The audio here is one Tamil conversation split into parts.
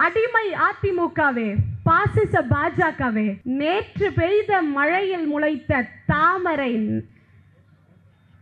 அடிமை அதிமுகவே பாசிச பாஜகவே நேற்று பெய்த மழையில் முளைத்த தாமரை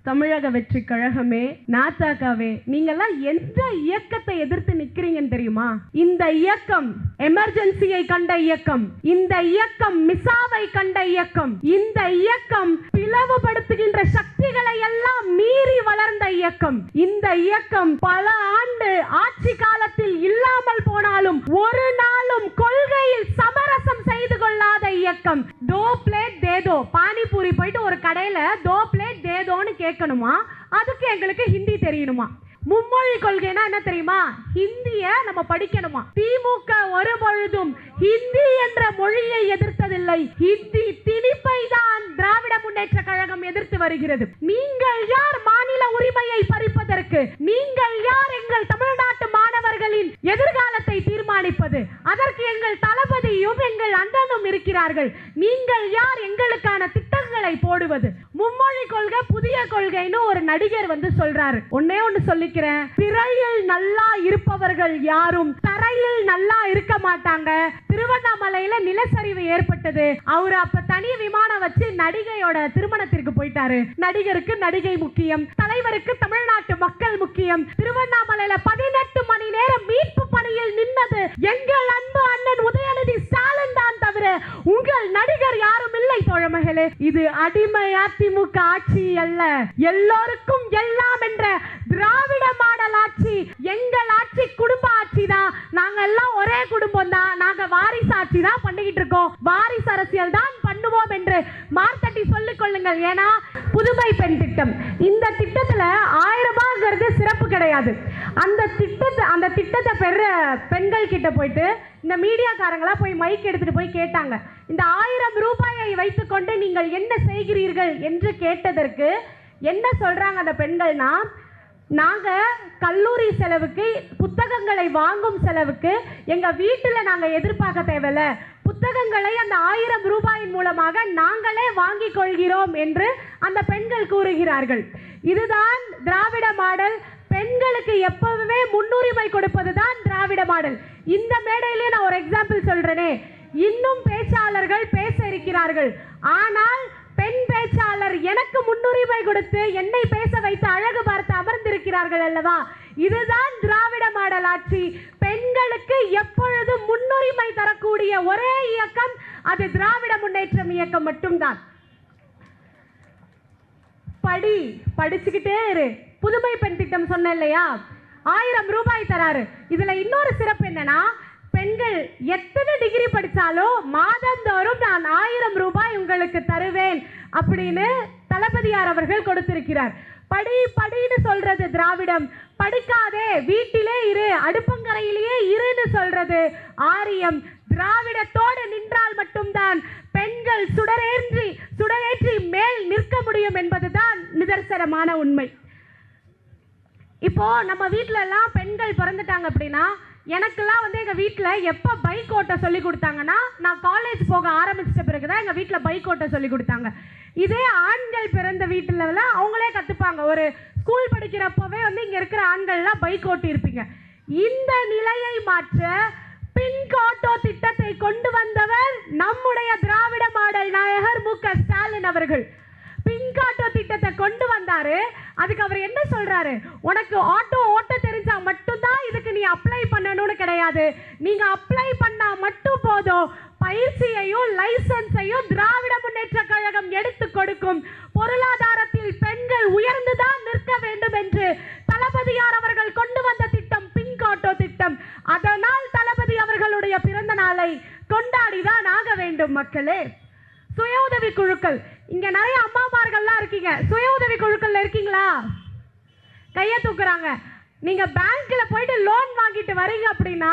தமிழக வெற்றி கழகமே நாத்தாக்காவே நீங்கெல்லாம் எந்த இயக்கத்தை எதிர்த்து நிக்கிறீங்கன்னு தெரியுமா? இந்த இயக்கம் எமர்ஜென்சியை கண்ட இயக்கம் இந்த இயக்கம் மிசாவை கண்ட இயக்கம் இந்த இயக்கம் பிளவுபடுத்துகின்ற சக்திகளை எல்லாம் மீறி வளர்ந்த இயக்கம். இந்த இயக்கம் பல ஆண்டு ஆட்சி காலத்தில் இல்லாமல் போனாலும் ஒரு நாளும் கொள்கையில் சமரசம் செய்து கொள்ளாத இயக்கம். தோ பிளேட் தேதோ பானிபூரி போயிட்டு ஒரு கடையில தோ பிளேட் தேதோன்னு கேட்கணுமா? அதுக்கு எங்களுக்கு ஹிந்தி தெரியணுமா? மும்மொழி கொள்கைனா என்ன தெரியுமா? ஹிந்திய நம்ம படிக்கணுமா? திமுக ஒரு பொழுதும் ஹிந்தி என்ற மொழியை எதிர்த்ததில்லை. ஹிந்தி திணிப்பை தான் திராவிட முன்னேற்ற கழகம் எதிர்த்து வருகிறது. நீங்கள் யார் மாநில உரிமையை பறிப்பதற்கு? நீங்கள் யார் எங்கள் தமிழ்நாட்டு அவர்களின் எதிர்காலத்தை தீர்மானிப்பது. அதற்கு எங்கள் தளபதியும் எங்கள் அண்ணனும் இருக்கிறார்கள். நீங்கள் யார் எங்களுக்கான திட்டங்களை போடுவது? மும்மொழி கொள்கை புதிய கொள்கைன்னு ஒரு நடிகர் வந்து சொல்றாரு. ஒன்னே ஒன்னு சொல்லிக்கிறேன். திரையில் நல்லா இருப்பவர்கள் யாரும் தரையில் நல்லா இருக்க மாட்டாங்க. திருவண்ணாமலையில நிலச்சரிவு ஏற்பட்டது. அவர் அப்ப தனி விமானம் வச்சு நடிகையோட திருமணத்திற்கு போயிட்டாரு. நடிகருக்கு நடிகை முக்கியம் தலைவருக்கு தமிழ்நாட்டு மக்கள் முக்கியம். திருவண்ணாமலையில பதினெட்டு மணி நேரம் மீட்பு பணியில் நின்னது எங்கள் அன்பு அண்ணன் உதயநிதி ஸ்டாலின் தான் தவிர உங்கள் நடிகர் யாரும் இல்லை தோழமகளே. இது அடிமை அதிமுக ஆட்சி அல்ல. எல்லோருக்கும் எல்லாம் என்ற திராவிட மாடல் ஆட்சி எங்கள் ஆட்சி குடும்ப ஆட்சி தான். நாங்க எல்லாம் ஒரே குடும்பம் தான். நாங்க வாரிசு ஆட்சி தான் பண்ணிக்கிட்டு இருக்கோம். வாரிசு அரசியல் தான் பண்ணுவோம் என்று மார்த்தட்டி சொல்லிக் கொள்ளுங்கள். ஏன்னா புதுமை பெண் திட்டம். இந்த திட்டத்தில் ஆயிரம் ரூபாய்ங்கிறது சிறப்பு கிடையாது. அந்த திட்டத்தை அந்த திட்டத்தை பெற பெண்கள் கிட்ட போயிட்டு இந்த மீடியாக்காரங்களா போய் மைக் எடுத்துட்டு போய் கேட்டாங்க. இந்த ஆயிரம் ரூபாயை வைத்துக்கொண்டு நீங்கள் என்ன செய்கிறீர்கள் என்று கேட்டதற்கு என்ன சொல்றாங்க அந்த பெண்கள்னா நாங்கள் கல்லூரி செலவுக்கு புத்தகங்களை வாங்கும் செலவுக்கு எங்கள் வீட்டில் நாங்கள் எதிர்பார்க்க தேவையில்ல. புத்தகங்களை அந்த ஆயிரம் ரூபாயின் மூலமாக நாங்களே வாங்கிக் கொள்கிறோம் என்று அந்த பெண்கள் கூறுகிறார்கள். இதுதான் திராவிட மாடல். பெண்களுக்கு எப்பவுமே முன்னுரிமை கொடுப்பது தான் திராவிட மாடல். இந்த மேடையிலே நான் ஒரு எக்ஸாம்பிள் சொல்றேனே. இன்னும் பேச்சாளர்கள் பேச இருக்கிறார்கள். ஆனால் பெண் பேச்சாளர் எனக்கு முன்னுரிமை கொடுத்து என்னை பேச வைத்து அழகு பார்த்து அமர்ந்திருக்கிறார்கள் அல்லவா? இதுதான் திராவிட மாடல் ஆட்சி. பெண்களுக்கு எப்பொழுதும் முன்னுரிமை தரக்கூடிய ஒரே இயக்கம் அது திராவிட முன்னேற்றம் இயக்கம் மட்டும்தான். படி படிச்சுக்கிட்டே இரு. புதுமை பெண் திட்டம் சொன்னேன் இல்லையா? ஆயிரம் ரூபாய் தராரு. இதுல இன்னொரு சிறப்பு என்னன்னா பெண்கள் எத்தனை டிகிரி படித்தாலும் மாதந்தோறும் நான் ஆயிரம் ரூபாய் உங்களுக்கு தருவேன் அப்படின்னு தளபதியார் அவர்கள் கொடுத்திருக்கிறார். படி படின்னு சொல்றது திராவிடம். படிக்காதே வீட்டிலே இரு அடுப்பங்கரையிலேயே இருன்னு சொல்றது ஆரியம். திராவிடத்தோடு நின்றால் மட்டும்தான் பெண்கள் சுடரேற்றி சுடரேற்றி மேல் நிற்க முடியும் என்பதுதான் நிதர்சனமான உண்மை. இப்போ நம்ம வீட்டில எல்லாம் பெண்கள் பிறந்துட்டாங்க அப்படின்னா எனக்கெல்லாம் வந்து எங்க வீட்டில் எப்ப பைக் ஓட்ட சொல்லி கொடுத்தாங்கன்னா நான் காலேஜ் போக ஆரம்பிச்சிட்ட பிறகுதான் எங்க வீட்டில் பைக் ஓட்ட சொல்லி கொடுத்தாங்க. இதே ஆண்கள் பிறந்த வீட்டுல அவங்களே கத்துப்பாங்க. ஒரு ஸ்கூல் படிக்கிறப்பவே வந்து இங்கே இருக்கிற ஆண்கள்லாம் பைக் ஓட்டியிருப்பீங்க. இந்த நிலையை மாற்ற பிங்க் ஆட்டோ திட்டத்தை கொண்டு வந்தவர் நம்முடைய திராவிட மாடல் நாயகர் மு க ஸ்டாலின் அவர்கள். பிங்க் ஆட்டோ திட்டத்தை கொண்டு வந்தாரு. அதுக்கு அவர் என்ன சொல்றாரு? உனக்கு ஆட்டோ ஓட்ட தெரிஞ்சா மட்டும்தான் இதுக்கு நீ அப்ளை பண்ணணும்னு கிடையாது. நீங்க அப்ளை பண்ணா மட்டும் போதும். பயிற்சியையும் லைசன்ஸையும் திராவிட முன்னேற்ற கழகம் எடுத்து கொடுக்கும் பொருளாதாரத்தில் பெண்கள் உயர்ந்துதான் நிற்க வேண்டும் என்று தளபதியார் அவர்கள் கொண்டு வந்த திட்டம் பிங்க் ஆட்டோ திட்டம். அதனால் தளபதி அவர்களுடைய பிறந்த நாளை கொண்டாடிதான் ஆக வேண்டும் மக்களே. சுய உதவி குழுக்கள். இங்க நிறைய அம்மாமார்கள்லாம் இருக்கீங்க. சுய உதவி குழுக்கள்ல இருக்கீங்களா? கையை தூக்குறாங்க. நீங்க பேங்க்ல போயிட்டு லோன் வாங்கிட்டு வரீங்க அப்படின்னா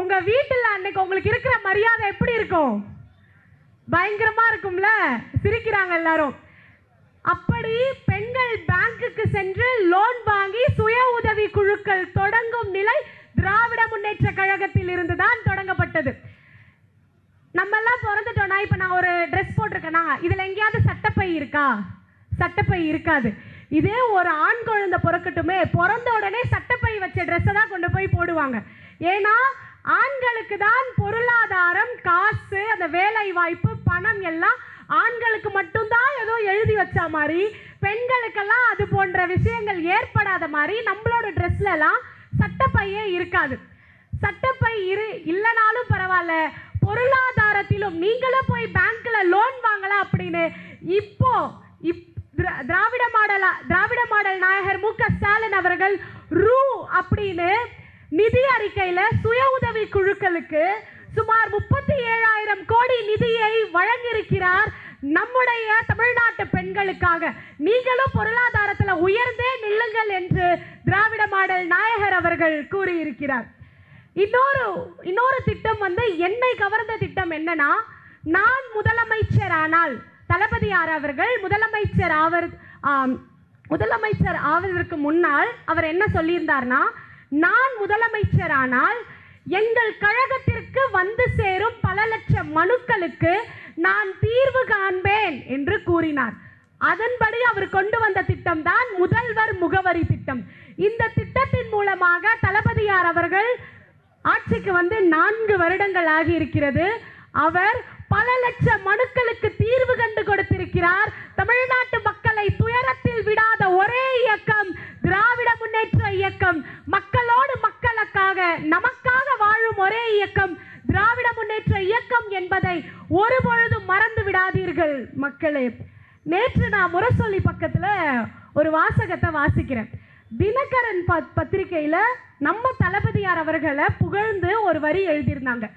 உங்க வீட்டில் அன்னைக்கு உங்களுக்கு இருக்கிற மரியாதை எப்படி இருக்கும்? பயங்கரமா இருக்கும்ல? சிரிக்கிறாங்க எல்லாரும். அப்படி பெண்கள் பேங்க்குக்கு சென்று லோன் வாங்கி சுய உதவி குழுக்கள் தொடங்கும் நிலை திராவிட முன்னேற்ற கழகத்தில் இருந்துதான் தொடங்கப்பட்டது. நம்ம எல்லாம் பிறந்துட்டோம்னா இப்போ நான் ஒரு ட்ரெஸ் போட்டிருக்கேனா? இதில் எங்கேயாவது சட்டப்பை இருக்கா? சட்டப்பை இருக்காது. இதே ஒரு ஆண் குழந்தை பிறக்கட்டுமே பிறந்த உடனே சட்டப்பை வச்ச ட்ரெஸ்ஸை தான் கொண்டு போய் போடுவாங்க. ஏன்னா ஆண்களுக்கு தான் பொருளாதாரம் காசு அந்த வேலை வாய்ப்பு பணம் எல்லாம் ஆண்களுக்கு மட்டும்தான் ஏதோ எழுதி வச்ச மாதிரி பெண்களுக்கெல்லாம் அது போன்ற விஷயங்கள் ஏற்படாத மாதிரி நம்மளோட ட்ரெஸ்ல எல்லாம் சட்டப்பையே இருக்காது. சட்டப்பை இரு இல்லைனாலும் பரவாயில்ல. பொருளாதாரத்திலும் நீங்களும் போய் பேங்க்ல லோன் வாங்கலாம் அப்படின்னு இப்போ இப் திரா- திராவிட மாடலா திராவிட மாடல் நாயகர் மு க ஸ்டாலின் அவர்கள் ரூ அப்படின்னு நிதி அறிக்கையில சுய உதவி குழுக்களுக்கு சுமார் முப்பத்தி ஏழாயிரம் கோடி நிதியை வழங்கியிருக்கிறார் நம்முடைய தமிழ்நாட்டு பெண்களுக்காக. நீங்களும் பொருளாதாரத்துல உயர்ந்தே நில்லுங்கள் என்று திராவிட மாடல் நாயகர் அவர்கள் கூறியிருக்கிறார். இன்னொரு இன்னொரு திட்டம் வந்து என்னை கவர்ந்த திட்டம் என்னன்னா நான் முதலமைச்சர் ஆனால் தளபதியார் அவர்கள் முதலமைச்சர் ஆவர் முதலமைச்சர் ஆவதற்கு முன்னால் அவர் என்ன சொல்லியிருந்தார்னா நான் முதலமைச்சரானால் எங்கள் கழகத்திற்கு வந்து சேரும் பல லட்சம் மனுக்களுக்கு நான் தீர்வு காண்பேன் என்று கூறினார். அதன்படி அவர் கொண்டு வந்த திட்டம் தான் முதல்வர் முகவரி திட்டம். இந்த திட்டத்தின் மூலமாக தளபதியார் அவர்கள் ஆட்சிக்கு வந்து நான்கு வருடங்கள் ஆகி இருக்கிறது அவர் பல லட்சம் மனுக்களுக்கு தீர்வு கண்டு கொடுத்திருக்கிறார். தமிழ்நாட்டு மக்களை துயரத்தில் விடாத ஒரே இயக்கம் திராவிட முன்னேற்ற இயக்கம். மக்களோடு மக்களுக்காக நமக்காக வாழும் ஒரே இயக்கம் திராவிட முன்னேற்ற இயக்கம் என்பதை ஒருபொழுதும் மறந்து விடாதீர்கள் மக்களே. நேற்று நான் முரசொலி பக்கத்துல ஒரு வாசகத்தை வாசிக்கிறேன். தினகரன் ப- பத்திரிகையில் நம்ம தளபதியார் அவர்களை புகழ்ந்து ஒரு வரி எழுதியிருந்தாங்க.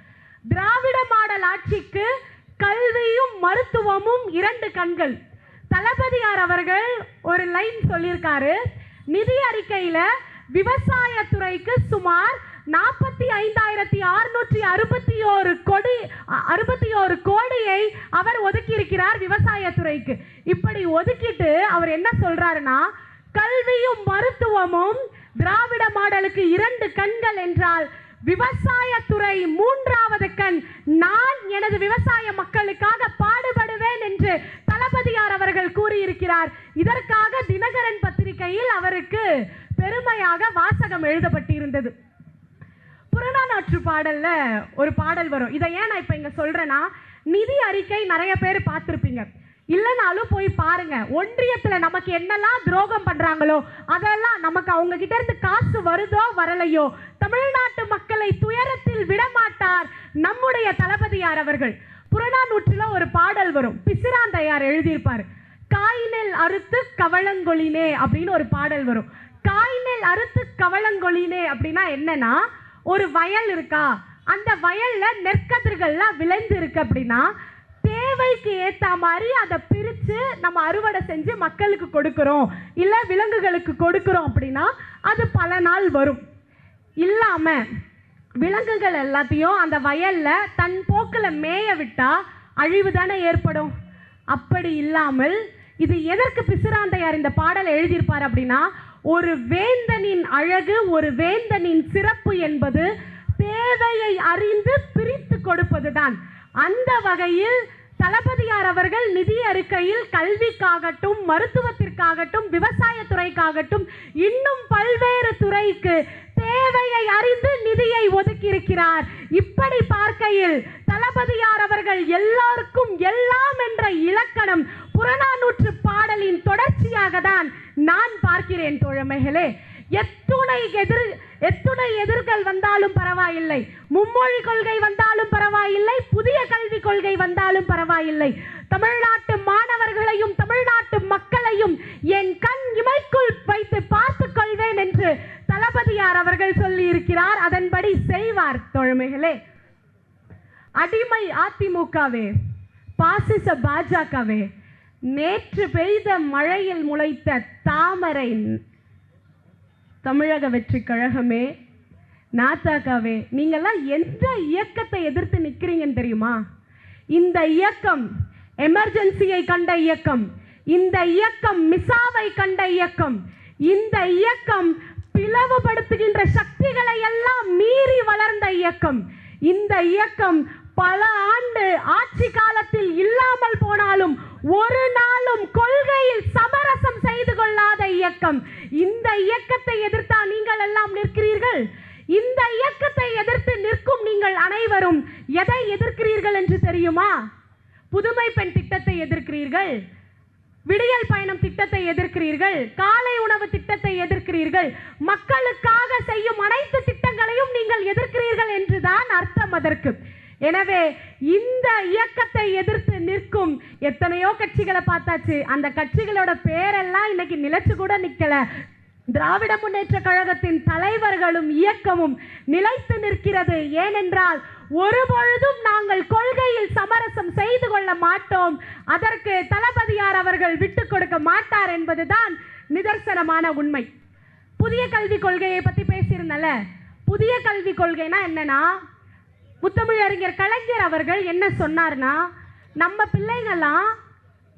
திராவிட மாடல் ஆட்சிக்கு கல்வியும் மருத்துவமும் இரண்டு கண்கள். தளபதியார் அவர்கள் ஒரு லைன் சொல்லியிருக்காரு. நிதி அறிக்கையில விவசாயத்துறைக்கு சுமார் நாற்பத்தி ஐந்தாயிரத்தி அறுநூற்றி அறுபத்தி ஓரு கோடி அறுபத்தி ஓரு கோடியை அவர் ஒதுக்கி இருக்கிறார் விவசாயத்துறைக்கு இப்படி ஒதுக்கிட்டு அவர் என்ன சொல்றாருன்னா கல்வியும் மருத்துவமும் திராவிட மாடலுக்கு இரண்டு கண்கள் என்றால் விவசாயத்துறை மூன்றாவது கண். நான் எனது விவசாய மக்களுக்காக பாடுபடுவேன் என்று தளபதியார் அவர்கள் கூறியிருக்கிறார். இதற்காக தினகரன் பத்திரிகையில் அவருக்கு பெருமையாக வாசகம் எழுதப்பட்டிருந்தது. புறநானூற்று பாடல்ல ஒரு பாடல் வரும். இதை ஏன் நான் இப்ப இங்க சொல்றேன்னா நிதி அறிக்கை நிறைய பேர் பார்த்துருப்பீங்க. இல்லைனாலும் போய் பாருங்க. ஒன்றியத்தில் நமக்கு என்னெல்லாம் துரோகம் பண்ணுறாங்களோ அதெல்லாம் நமக்கு அவங்க கிட்ட இருந்து காசு வருதோ வரலையோ தமிழ்நாட்டு மக்களை துயரத்தில் விடமாட்டார் நம்முடைய தளபதியார் அவர்கள். புறநானூற்றில் ஒரு பாடல் வரும். பிசிராந்தையார் எழுதியிருப்பார். காய்நெல் அறுத்து கவளங்கொழினே அப்படின்னு ஒரு பாடல் வரும். காய்நெல் அறுத்து கவளங்கொழினே அப்படின்னா என்னன்னா ஒரு வயல் இருக்கா? அந்த வயல்ல நெற்கதிர்கள்லாம் விளைந்து இருக்கு அப்படின்னா தேவைக்கு ஏத்த மாதிரி அதை பிரித்து நம்ம அறுவடை செஞ்சு மக்களுக்கு கொடுக்குறோம். இல்லை விலங்குகளுக்கு கொடுக்குறோம் அப்படின்னா அது பல நாள் வரும். இல்லாம விலங்குகள் எல்லாத்தையும் அந்த வயல்ல தன் போக்கில் மேய விட்டா அழிவு தானே ஏற்படும். அப்படி இல்லாமல் இது எதற்கு பிசுராந்தையார் இந்த பாடலை எழுதியிருப்பார் அப்படின்னா ஒரு வேந்தனின் அழகு ஒரு வேந்தனின் சிறப்பு என்பது தேவையை அறிந்து பிரித்து கொடுப்பதுதான். அந்த வகையில் தளபதியார் அவர்கள் நிதி அறிக்கையில் கல்விக்காகட்டும் மருத்துவத்திற்காகட்டும் விவசாயத்துறைக்காகட்டும் இன்னும் பல்வேறு துறைக்கு தேவையை அறிந்து நிதியை ஒதுக்கியிருக்கிறார். இப்படி பார்க்கையில் தளபதியார் அவர்கள் எல்லாருக்கும் எல்லாம் என்ற இலக்கணம் புறநானூற்று பாடலின் தொடர்ச்சியாக தான் நான் பார்க்கிறேன் தோழமைகளே. எத்துணை எதிர் எத்துணை எதிர்கள் வந்தாலும் பரவாயில்லை. மும்மொழி கொள்கை வந்தாலும் பரவாயில்லை புதிய கல்விக் கொள்கை வந்தாலும் பரவாயில்லை. தமிழ்நாட்டு மாணவர்களையும் தமிழ்நாட்டு மக்களையும் என் கண் இமைக்குள் வைத்து பார்த்துக் கொள்வேன் என்று தளபதியார் அவர்கள் சொல்லி இருக்கிறார் அதன்படி செய்வார் தோழமைகளே. அடிமை அதிமுகவே பாசிச பாஜகவே நேற்று பெய்த மழையில் முளைத்த தாமரை தமிழக வெற்றி கழகமே நாத்தாக்காவே நீங்கள்லாம் எந்த இயக்கத்தை எதிர்த்து நிற்கிறீங்கன்னு தெரியுமா? இந்த இயக்கம் எமர்ஜென்சியை கண்ட இயக்கம் இந்த இயக்கம் மிசாவை கண்ட இயக்கம் இந்த இயக்கம் பிளவுபடுத்துகின்ற சக்திகளை எல்லாம் மீறி வளர்ந்த இயக்கம் இந்த இயக்கம் பல ஆண்டு ஆட்சி காலத்தில் இல்லாமல் போனாலும் ஒரு நாளும் கொள்கையில் சமரசம் செய்து கொள்ளாத இயக்கம். இந்த இயக்கத்தை எதிர்த்தா நீங்கள் எல்லாம் நிற்கிறீர்கள்? இந்த இயக்கத்தை எதிர்த்து நிற்கும் நீங்கள் அனைவரும் எதை எதிர்க்கிறீர்கள் என்று தெரியுமா? புதுமை பெண் திட்டத்தை எதிர்க்கிறீர்கள்? விடியல் பயணம் திட்டத்தை எதிர்க்கிறீர்கள்? காலை உணவு திட்டத்தை எதிர்க்கிறீர்கள்? மக்களுக்காக செய்யும் அனைத்து திட்டங்களையும் நீங்கள் எதிர்க்கிறீர்கள் என்றுதான் அர்த்தம் அதற்கு. எனவே இந்த இயக்கத்தை எதிர்த்து நிற்கும் எத்தனையோ கட்சிகளை பார்த்தாச்சு. அந்த கட்சிகளோட பேரெல்லாம் இன்னைக்கு நிலைச்சு கூட நிக்கல. திராவிட முன்னேற்ற கழகத்தின் தலைவர்களும் இயக்கமும் நிலைத்து நிற்கிறது. ஏனென்றால் ஒருபொழுதும் நாங்கள் கொள்கையில் சமரசம் செய்து கொள்ள மாட்டோம். அதற்கு தளபதியார் அவர்கள் விட்டு கொடுக்க மாட்டார் என்பதுதான் நிதர்சனமான உண்மை. புதிய கல்விக் கொள்கையை பற்றி பேசியிருந்தல புதிய கல்விக் கொள்கைனா என்னன்னா முத்தமிழறிஞர் கலைஞர் அவர்கள் என்ன சொன்னார்னா நம்ம பிள்ளைங்கள்லாம்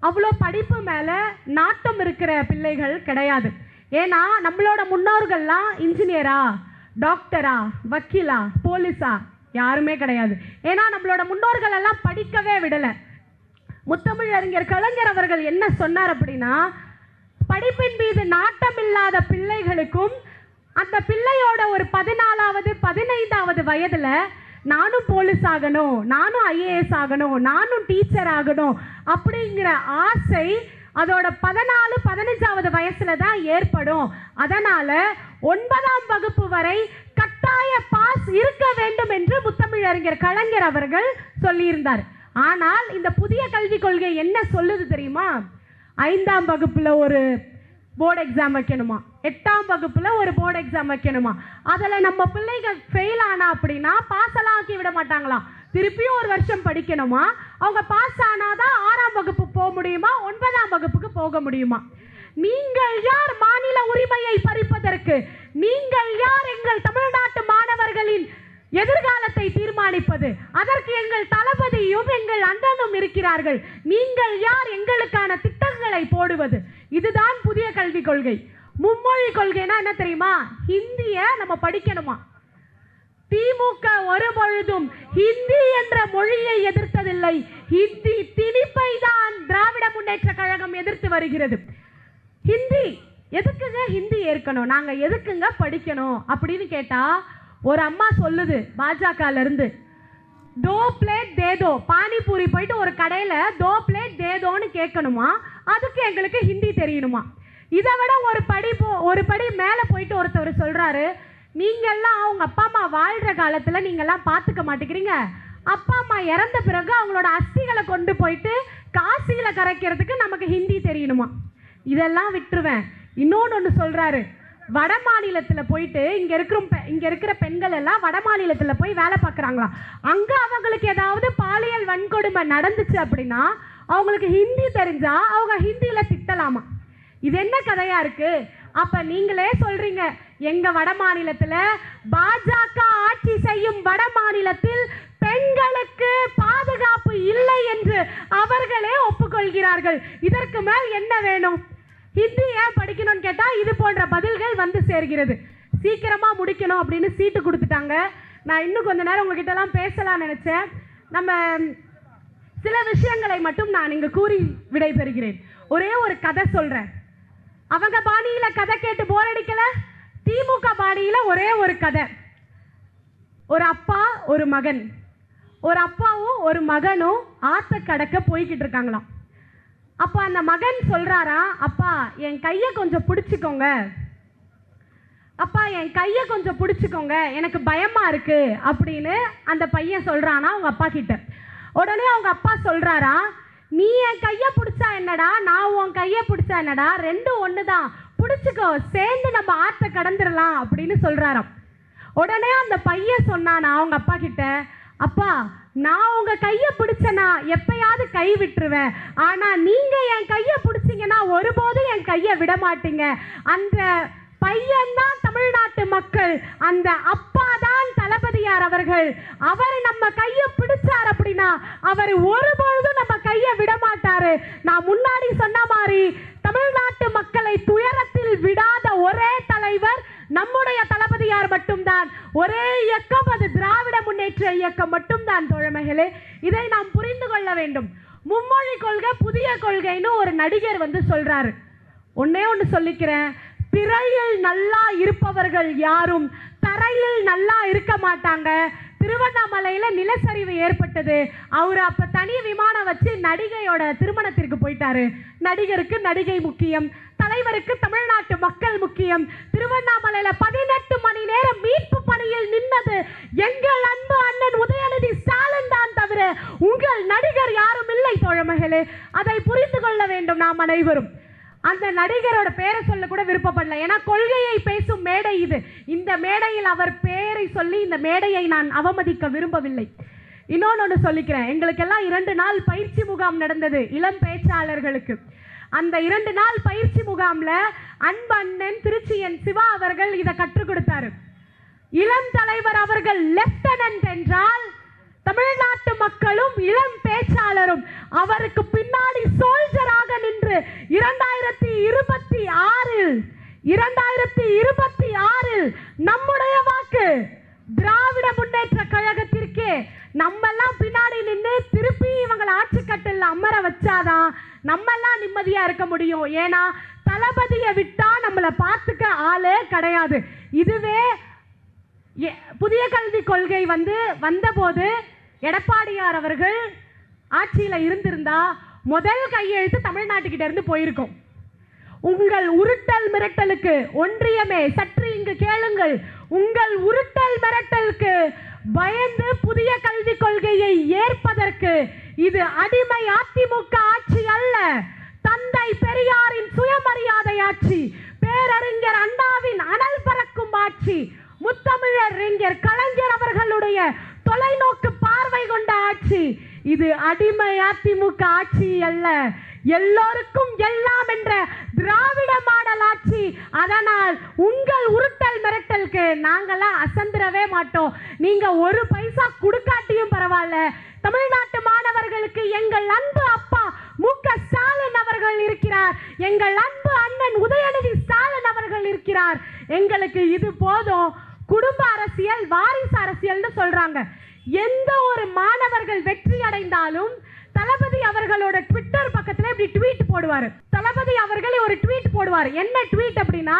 அவ்வளோ படிப்பு மேலே நாட்டம் இருக்கிற பிள்ளைகள் கிடையாது. ஏன்னா நம்மளோட முன்னோர்கள்லாம் இன்ஜினியரா டாக்டரா வக்கீலா போலீஸா யாருமே கிடையாது. ஏன்னா நம்மளோட முன்னோர்கள் எல்லாம் படிக்கவே விடலை. முத்தமிழறிஞர் கலைஞர் அவர்கள் என்ன சொன்னார் அப்படின்னா படிப்பின் மீது நாட்டமில்லாத பிள்ளைகளுக்கும் அந்த பிள்ளையோட ஒரு பதினாலாவது பதினைந்தாவது வயதில் நானும் போலீஸ் ஆகணும் நானும் ஐஏஎஸ் ஆகணும் நானும் டீச்சர் ஆகணும் அப்படிங்கிற ஆசை அதோட பதினாலு பதினஞ்சாவது வயசுல தான் ஏற்படும். அதனால ஒன்பதாம் வகுப்பு வரை கட்டாய பாஸ் இருக்க வேண்டும் என்று முத்தமிழறிஞர் கலைஞர் அவர்கள் சொல்லியிருந்தார். ஆனால் இந்த புதிய கல்விக் கொள்கை என்ன சொல்லுது தெரியுமா? ஐந்தாம் வகுப்புல ஒரு போர்டு எக்ஸாம் வைக்கணுமா? எட்டாம் வகுப்புல ஒரு போர்டு எக்ஸாம் வைக்கணுமா? அதில் நம்ம பிள்ளைகள் ஃபெயில் ஆனா அப்படின்னா பாஸ் எல்லாம் ஆக்கி விட மாட்டாங்களாம். திருப்பியும் ஒரு வருஷம் படிக்கணுமா? அவங்க பாஸ் ஆனாதான் ஆறாம் வகுப்பு போக முடியுமா? ஒன்பதாம் வகுப்புக்கு போக முடியுமா? நீங்கள் யார் மாநில உரிமையை பறிப்பதற்கு? நீங்கள் யார் எங்கள் தமிழ்நாட்டு மாணவர்களின் எதிர்காலத்தை தீர்மானிப்பது? அதற்கு எங்கள் தளபதியும் எங்கள் அண்ணனும் இருக்கிறார்கள். நீங்கள் யார் எங்களுக்கான திட்டங்களை போடுவது? இதுதான் புதிய கல்விக் கொள்கை. மும்மொழி கொள்கைனா என்ன தெரியுமா? ஹிந்திய நம்ம படிக்கணுமா? திமுக ஒரு பொழுதும் ஹிந்தி என்ற மொழியை எதிர்த்ததில்லை. ஹிந்தி திணிப்பை தான் திராவிட முன்னேற்ற கழகம் எதிர்த்து வருகிறது. ஹிந்தி எதுக்குங்க ஹிந்தி ஏற்கணும்? நாங்க எதுக்குங்க படிக்கணும்? அப்படின்னு கேட்டா ஒரு அம்மா சொல்லுது பாஜகல இருந்து தோ பிளேட் தேதோ. பானிபூரி போயிட்டு ஒரு கடையில தோ பிளேட் தேதோன்னு கேட்கணுமா? அதுக்கு எங்களுக்கு ஹிந்தி தெரியணுமா? இதை விட ஒரு படி போ ஒரு படி மேலே போயிட்டு ஒருத்தவர் சொல்றாரு நீங்கள்லாம் அவங்க அப்பா அம்மா வாழ்கிற காலத்தில் நீங்கள்லாம் பார்த்துக்க மாட்டேங்கிறீங்க. அப்பா அம்மா இறந்த பிறகு அவங்களோட அஸ்திகளை கொண்டு போயிட்டு காசியில் கரைக்கிறதுக்கு நமக்கு ஹிந்தி தெரியணுமா? இதெல்லாம் விட்டுருவேன். இன்னொன்று ஒன்று சொல்கிறாரு வட மாநிலத்தில் போயிட்டு இங்கே இருக்கிற பெ- இங்கே இருக்கிற பெண்கள் எல்லாம் வட மாநிலத்தில் போய் வேலை பார்க்குறாங்களா? அங்கே அவங்களுக்கு ஏதாவது பாலியல் வன்கொடுமை நடந்துச்சு அப்படின்னா அவங்களுக்கு ஹிந்தி தெரிஞ்சால் அவங்க ஹிந்தியில் திட்டலாமா? இது என்ன கதையாக இருக்குது அப்போ நீங்களே சொல்கிறீங்க எங்க வட மாநிலத்தில் பாஜக ஆட்சி செய்யும் வட மாநிலத்தில் பெண்களுக்கு பாதுகாப்பு இல்லை என்று அவர்களே ஒப்புக்கொள்கிறார்கள். இதற்கு மேல் என்ன வேணும்? ஹிந்தி ஏன் படிக்கணும்னு கேட்டால் இது போன்ற பதில்கள் வந்து சேர்கிறது. சீக்கிரமாக முடிக்கணும் அப்படின்னு சீட்டு கொடுத்துட்டாங்க. நான் இன்னும் கொஞ்ச நேரம் உங்ககிட்ட எல்லாம் பேசலாம் நம்ம சில விஷயங்களை மட்டும் நான் இங்கு கூறி விடைபெறுகிறேன். ஒரே ஒரு கதை சொல்கிறேன் அவங்க பாணியில் கதை கேட்டு போர் திமுக பாணியில ஒரே ஒரு கதை. ஒரு அப்பா ஒரு மகன். ஒரு அப்பாவும் ஒரு மகனும் ஆத்த கடக்க போய்கிட்டு இருக்காங்களாம். அப்போ அந்த மகன் சொல்கிறாரா அப்பா என் கையை கொஞ்சம் பிடிச்சிக்கோங்க. அப்பா என் கையை கொஞ்சம் பிடிச்சிக்கோங்க. எனக்கு பயமாக இருக்குது அப்படின்னு அந்த பையன் சொல்கிறானா அவங்க அப்பா கிட்ட. உடனே அவங்க அப்பா சொல்கிறாரா நீ என் கையை பிடிச்சா என்னடா? நான் உன் கையை பிடிச்சா என்னடா? ரெண்டும் ஒன்று தான் பிடிச்சிக்கோ சேர்ந்து நம்ம ஆற்ற கடந்துடலாம் அப்படின்னு சொல்கிறாராம் உடனே அந்த பையன் சொன்னானா அவங்க அப்பா கிட்ட அப்பா நான் உங்க கையை பிடிச்சனா? எப்பயாவது கை விட்டுருவேன். ஆனா நீங்க என் கையை பிடிச்சீங்கன்னா ஒருபோதும் என் கையை விட மாட்டீங்க அந்த பையன்தான் தமிழ்நாட்டு மக்கள். அந்த அப்பா தான் தளபதியார் அவர்கள். அவர் நம்ம கையை பிடிச்சார் அப்படின்னா அவர் ஒருபொழுதும் நம்ம கையை விட மாட்டாரு நான் முன்னாடி சொன்ன மாதிரி தமிழ்நாட்டு மக்களை துயரத்தில் விடாத ஒரே தலைவர் நம்முடைய தளபதியார் மட்டும்தான். ஒரே இயக்கம் அது திராவிட முன்னேற்ற இயக்கம் மட்டும்தான் தோழமைகளே. இதை நாம் புரிந்து கொள்ள வேண்டும். மும்மொழி கொள்கை புதிய கொள்கைன்னு ஒரு நடிகர் வந்து சொல்றாரு. ஒன்னே ஒன்று சொல்லிக்கிறேன். பிறையில் நல்லா இருப்பவர்கள் யாரும் தரையில் நல்லா இருக்க மாட்டாங்க. திருவண்ணாமலையில நிலச்சரிவு ஏற்பட்டது. அவர் அப்ப தனி விமானம் வச்சு நடிகையோட திருமணத்திற்கு போயிட்டாரு. நடிகருக்கு நடிகை முக்கியம். தலைவருக்கு தமிழ்நாட்டு மக்கள் முக்கியம். திருவண்ணாமலையில பதினெட்டு மணி நேரம் மீட்பு பணியில் நின்னது எங்கள் அன்பு அண்ணன் உதயநிதி ஸ்டாலின் தான் தவிர உங்கள் நடிகர் யாரும் இல்லை தோழமகளே. அதை புரிந்து கொள்ள வேண்டும் நாம் அனைவரும். அந்த நடிகரோட பேரை சொல்ல கூட விருப்பப்படல. ஏன்னா கொள்கையை பேசும் மேடை இது. இந்த மேடையில் அவர் பெயரை சொல்லி இந்த மேடையை நான் அவமதிக்க விரும்பவில்லை. இன்னொன்று ஒன்று சொல்லிக்கிறேன். எங்களுக்கெல்லாம் இரண்டு நாள் பயிற்சி முகாம் நடந்தது இளம் பேச்சாளர்களுக்கு. அந்த இரண்டு நாள் பயிற்சி முகாம்ல அன்பு அண்ணன் திருச்சியன் சிவா அவர்கள் இதை கற்றுக் கொடுத்தாரு. இளம் தலைவர் அவர்கள் லெப்டினன்ட் என்றால் தமிழ்நாட்டு மக்களும் இளம் பேச்சாளரும் அவருக்கு பின்னாடி சோல்ஜராக நின்று இரண்டாயிரத்தி இருபத்தி ஆறில் இரண்டாயிரத்தி இருபத்தி ஆறில் நம்முடைய வாக்கு திராவிட முன்னேற்ற கழகத்திற்கே நம்மெல்லாம் பின்னாடி நின்று திருப்பி இவங்களை ஆட்சி கட்டில் அமர வச்சாதான் நம்மெல்லாம் நிம்மதியா இருக்க முடியும். ஏன்னா தளபதியை விட்டா நம்மளை பார்த்துக்க ஆளே கிடையாது. இதுவே எ- புதிய கல்விக் கொள்கை வந்து வந்தபோது எடப்பாடியார் அவர்கள் ஆட்சியில் இருந்திருந்தா முதல் கையெழுத்து தமிழ்நாட்டுக்கிட்ட இருந்து போயிருக்கும். உங்கள் உருட்டல் மிரட்டலுக்கு ஒன்றியமே சற்று இங்கு கேளுங்கள். உங்கள் உருட்டல் மிரட்டலுக்கு பயந்து புதிய கல்விக் கொள்கையை ஏற்பதற்கு இது அடிமை அதிமுக ஆட்சி அல்ல. தந்தை பெரியாரின் சுயமரியாதை ஆட்சி பேரறிஞர் அண்ணாவின் அனல் பறக்கும் ஆட்சி முத்தமிழர் கலைஞர் அவர்களுடைய தொலைநோக்கு பார்வை கொண்ட ஆட்சி. இது அடிமை அதிமுக ஆட்சி அல்ல. எல்லோருக்கும் எல்லாம் என்ற திராவிட மாடல் ஆட்சி. அதனால் உங்கள் உருட்டல் மிரட்டலுக்கு நாங்களாம் அசந்திரவே மாட்டோம். நீங்க ஒரு பைசா கொடுக்காட்டியும் பரவாயில்ல. தமிழ்நாட்டு மாணவர்களுக்கு எங்கள் அன்பு அப்பா மு க ஸ்டாலின் அவர்கள் இருக்கிறார். எங்கள் அன்பு அண்ணன் உதயநிதி ஸ்டாலின் அவர்கள் இருக்கிறார். எங்களுக்கு இது போதும். குடும்ப அரசியல் வாரிசு அரசியல்னு சொல்றாங்க. எந்த ஒரு மாணவர்கள் வெற்றி அடைந்தாலும் தளபதி அவர்களோட ட்விட்டர் பக்கத்துல இப்படி ட்வீட் போடுவார். தளபதி அவர்கள் ஒரு ட்வீட் போடுவார். என்ன ட்வீட் அப்படின்னா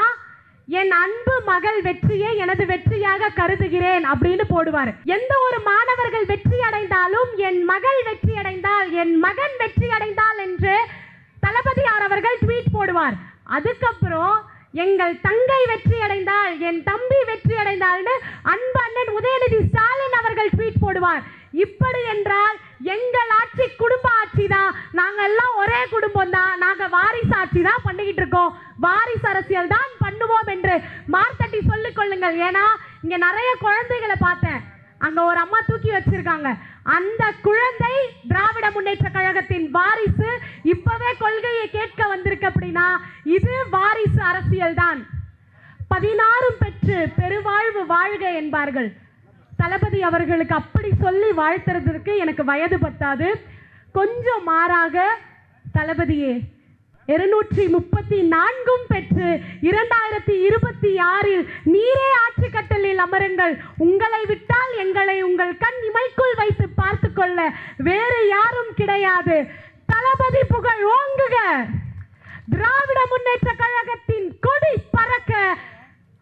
என் அன்பு மகள் வெற்றியை எனது வெற்றியாக கருதுகிறேன் அப்படின்னு போடுவார். எந்த ஒரு மாணவர்கள் வெற்றி அடைந்தாலும் என் மகள் வெற்றி அடைந்தால் என் மகன் வெற்றி அடைந்தால் என்று தளபதியார் அவர்கள் ட்வீட் போடுவார். அதுக்கப்புறம் எங்கள் தங்கை வெற்றி அடைந்தால் என் தம்பி வெற்றி அடைந்தால்னு அன்பு அண்ணன் உதயநிதி ஸ்டாலின் அவர்கள் ட்வீட் போடுவார். இப்படி என்றால் எங்கள் ஆட்சி குடும்ப ஆட்சி தான் நாங்க எல்லாம் ஒரே குடும்பம் தான் நாங்க வாரிசு ஆட்சி தான் பண்ணிக்கிட்டு இருக்கோம். வாரிசு அரசியல் தான் பண்ணுவோம் என்று மார்த்தட்டி சொல்லிக் கொள்ளுங்கள். ஏன்னா இங்க நிறைய குழந்தைகளை பார்த்தேன். அங்க ஒரு அம்மா தூக்கி வச்சிருக்காங்க. அந்த குழந்தை திராவிட முன்னேற்ற கழகத்தின் வாரிசு இப்பவே கொள்கையை கேட்க வந்திருக்கு அப்படின்னா இது வாரிசு அரசியல் தான் பதினாறும் பெற்று பெருவாழ்வு வாழ்க என்பார்கள். தளபதி அவர்களுக்கு அப்படி சொல்லி வாழ்த்துறதுக்கு எனக்கு வயது பத்தாது. கொஞ்சம் மாறாக தளபதியே இருநூற்றி முப்பத்தி நான்கும் பெற்று இரண்டாயிரத்தி இருபத்தி ஆறில் நீரே ஆட்சி கட்டலில் அமருங்கள். உங்களை விட்டால் எங்களை உங்கள் கண் இமைக்குள் வைத்து பார்த்து கொள்ள வேறு யாரும் கிடையாது. தளபதி புகழ் ஓங்குக. திராவிட முன்னேற்ற கழகத்தின் கொடி பறக்க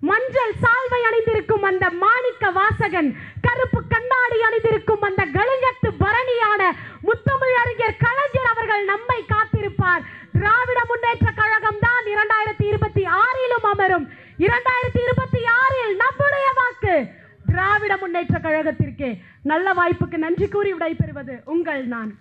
மஞ்சள் சால்வை அணிந்திருக்கும் அந்த மாணிக்க வாசகன் கருப்பு கண்ணாடி அணிந்திருக்கும் அந்த கலிங்கத்து பரணியான முத்தமிழ் அறிஞர் கலைஞர் அவர்கள் நம்மை காத்திருப்பார். திராவிட முன்னேற்ற கழகம் தான் இரண்டாயிரத்தி இருபத்தி ஆறிலும் அமரும். இரண்டாயிரத்தி இருபத்தி ஆறில் நம்முடைய வாக்கு திராவிட முன்னேற்ற கழகத்திற்கே நல்ல வாய்ப்புக்கு நன்றி கூறி விடைபெறுவது உங்கள் நான்.